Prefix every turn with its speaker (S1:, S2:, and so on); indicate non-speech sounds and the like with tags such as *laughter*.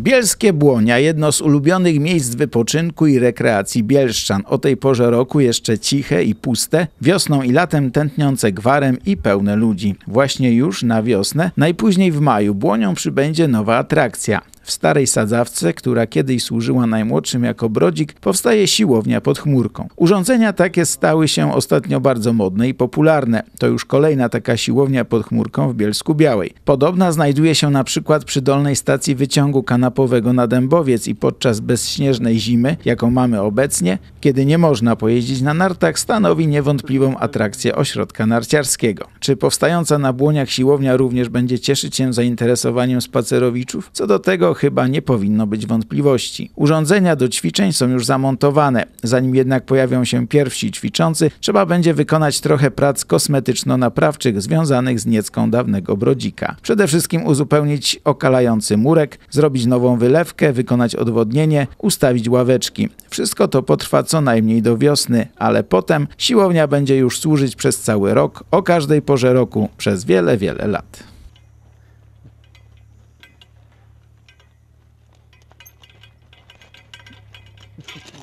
S1: Bielskie Błonia, jedno z ulubionych miejsc wypoczynku i rekreacji bielszczan. O tej porze roku jeszcze ciche i puste, wiosną i latem tętniące gwarem i pełne ludzi. Właśnie już na wiosnę, najpóźniej w maju, Błonią przybędzie nowa atrakcja. W starej sadzawce, która kiedyś służyła najmłodszym jako brodzik, powstaje siłownia pod chmurką. Urządzenia takie stały się ostatnio bardzo modne i popularne. To już kolejna taka siłownia pod chmurką w Bielsku Białej. Podobna znajduje się na przykład przy dolnej stacji wyciągu kanapowego na Dębowiec i podczas bezśnieżnej zimy, jaką mamy obecnie, kiedy nie można pojeździć na nartach, stanowi niewątpliwą atrakcję ośrodka narciarskiego. Czy powstająca na Błoniach siłownia również będzie cieszyć się zainteresowaniem spacerowiczów? Co do tego chyba nie powinno być wątpliwości. Urządzenia do ćwiczeń są już zamontowane. Zanim jednak pojawią się pierwsi ćwiczący, trzeba będzie wykonać trochę prac kosmetyczno-naprawczych związanych z niecką dawnego brodzika. Przede wszystkim uzupełnić okalający murek, zrobić nową wylewkę, wykonać odwodnienie, ustawić ławeczki. Wszystko to potrwa co najmniej do wiosny, ale potem siłownia będzie już służyć przez cały rok, o każdej porze roku, przez wiele, wiele lat. Thank *laughs* you.